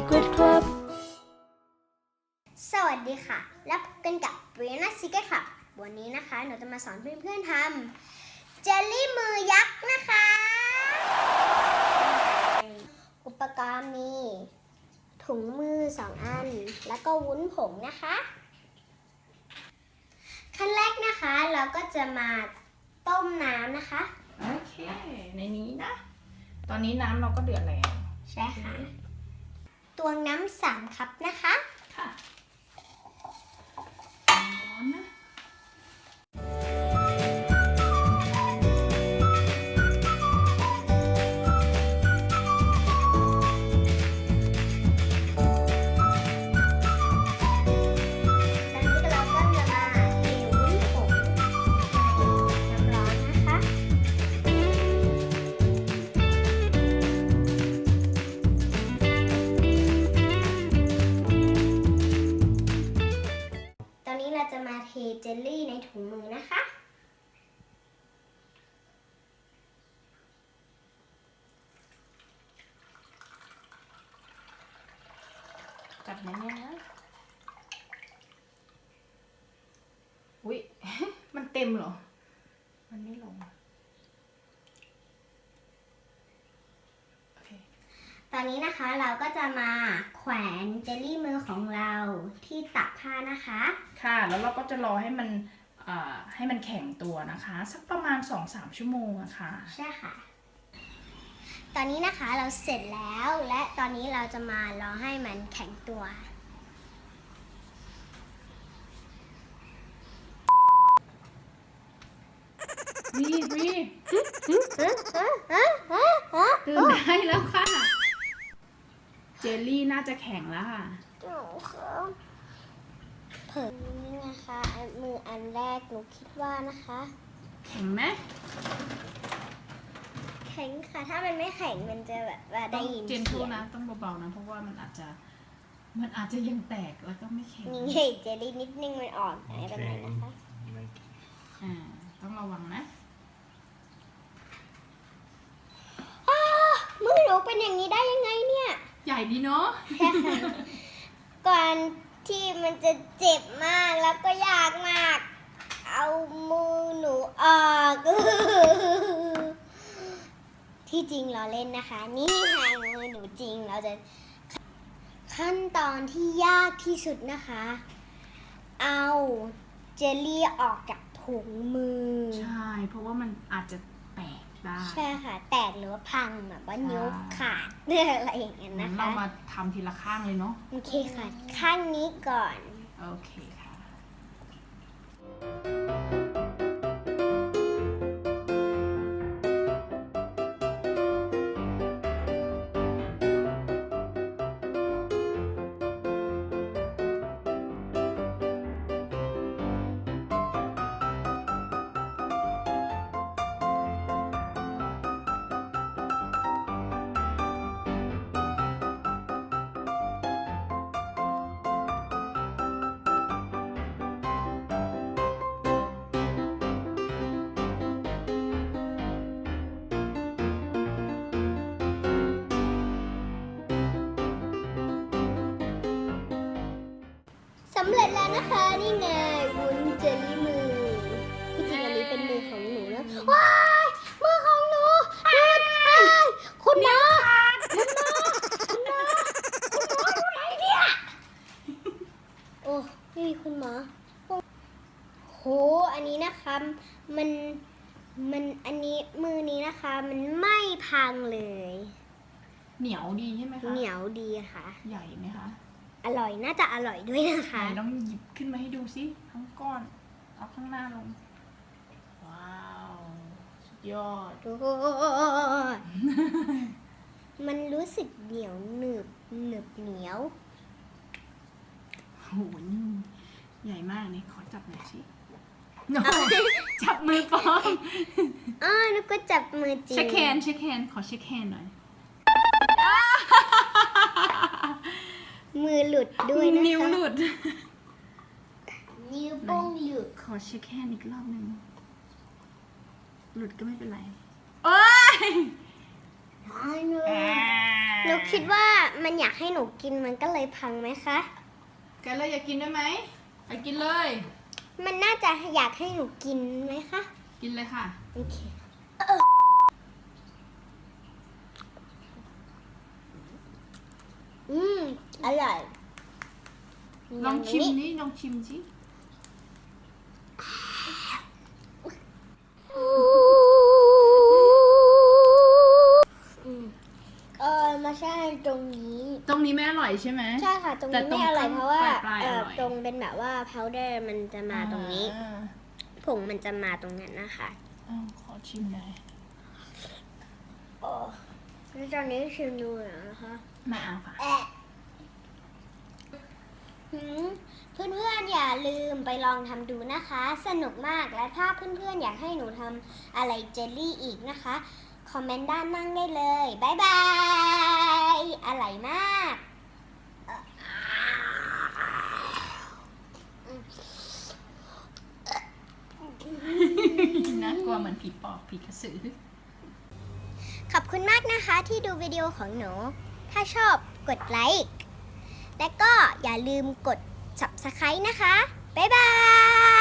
Secret Club สวัสดีค่ะแล้วพบกันกับ Brianna Secret ค่ะวันนี้นะคะ หนูจะมาสอนเพื่อนๆทำเจลลี่มือยักษ์นะคะ อุปกรณ์มีถุงมือสองอัน แล้วก็วุ้นผงนะคะ ขั้นแรกนะคะเราก็จะมาต้มน้ำนะคะ โอเค ในนี้นะ ตอนนี้น้ำเราก็เดือดแล้ว ใช่ค่ะ ตวงน้ำสามคัพนะคะ ค่ะ เจลลี่ในถุงมือนะคะ จับแน่นๆนะอุ้ยมันเต็มเหรอ มันไม่ลง โอเค ตอนนี้นะคะเราก็จะมาแขวนเจลลี่มือของเราที่ตักผ้านะคะ ค่ะ แล้วเราก็จะรอให้มันอ่าให้มันแข็งตัวนะคะ สักประมาณ 2-3 ชั่วโมงอะค่ะใช่ค่ะ ตอนนี้นะคะเราเสร็จแล้วและตอนนี้เราจะมารอให้มันแข็งตัววีวีตื่นได้แล้วค่ะเจ ลลี่น่าจะแข็งแล้วค่ะเผิ่นี่นะคะอันมืออันแรกหนูคิดว่านะคะ แข็งไหมแข็งค่ะ ถ้ามันไม่แข็งมันจะแบบว่าต้ได้องยินเจนเสีทูยงนะต้องเบาๆนะเพราะว่ามันอาจจะมันอาจจะยังแตกแล้วก็ไม่แข็งนี่ไงเจลลี่นิดนึงมันออกไม่เป็นไรนะคะอ่าต้องระวังนะอ้าวมือหนูเป็นอย่างนี้ได้ยังไงเนี่ย ใหญ่ดีเนาะแค่ค่ะก่อนที่มันจะเจ็บมากแล้วก็ยากมาก เอามือหนูออก ที่จริงเราเล่นนะคะ นี่ค่ะมือหนูจริงเราจะขั้นตอนที่ยากที่สุดนะคะ เอาเจลลี่ออกจากถุงมือ ใช่ เพราะว่ามันอาจจะแตก ได้ ใช่ค่ะ แตกหรือว่าพังแบบว่านิ้วใช่ขาดอะไรอย่างเงี้ยงั้นะนคะเรามาทำทีละข้างเลยเนาะ โอเคค่ะ ข้างนี้ก่อน โอเคำเร็จแล้วนะคะ นี่ไงวุ้นเจลลี่มือที่จริงอันนี้เป็นมือของหนูนะว้ายมือของหนูหลุดอ้ายคุณหมอคุณหมอคุณหมอคุณหมออยู่ไหนเนี่ยโอ้ไม่มีคุณหมอโหอันนี้นะคะมันมันอันนี้มือนี้นะคะ มันไม่พังเลย เหนียวดีใช่ไหมคะ เหนียวดีค่ะ ใหญ่ไหมคะ อร่อยน่าจะอร่อยด้วยนะคะไหนลองหยิบขึ้นมาให้ดูสิทั้งก้อนเอาข้างหน้าลง ว้าว สุดยอด โอ้โหมันรู้สึกเหนียวหนึบหนึบเหนียวโหนี่ใหญ่มากนี่ขอจับหน่อยสิโน้จับมือปลอม อ้าวแล้วก็จับมือจริง เช็คแฮนเช็คแฮนขอเช็คแฮนหน่อย มือหลุดด้วยนะคะ นิ้วหลุด นิ้วโป้งหลุด ขอเช็คแฮนอีกรอบหนึ่ง หลุดก็ไม่เป็นไร โอ้ยหนูหนูคิดว่ามันอยากให้หนูกินมันก็เลยพังไหมคะแกเลยอยากกินได้ไหมไปกินเลย มันน่าจะอยากให้หนูกินไหมคะ กินเลยค่ะ โอเคอืม อ ร่อยลองชิมย่านี่ลองชิมสิอืมเออมาใช่ตรงนี้ ตรงนี้ไม่อร่อยใช่ไหมใช่ค่ะ ตรงแต่นี้ตรงไม่อร่อยข้างเพราะว่าปลายๆเอออร่อยตรงเป็นแบบว่า powder มันจะมาตรงนี้อ่าผงมันจะมาตรงนั้นนะคะอ้าวขอชิมหน่อยโอ้แล้วตอนนี้ชิมดูหน่อยนะคะไม่เอาค่ะแอะหืม เพื่อนๆอย่าลืมไปลองทำดูนะคะ สนุกมากและถ้าเพื่อนๆอยากให้หนูทำอะไรเจลลี่อีกนะคะ คอมเมนต์ด้านล่างได้เลยบายบายอร่อยมากเอ่อน่ากลัวเหมือนผีปอบผีกระสือ ขอบคุณมากนะคะที่ดูวิดีโอของหนู ถ้าชอบกดไลค์ และก็อย่าลืมกด subscribe นะคะ บ๊ายบาย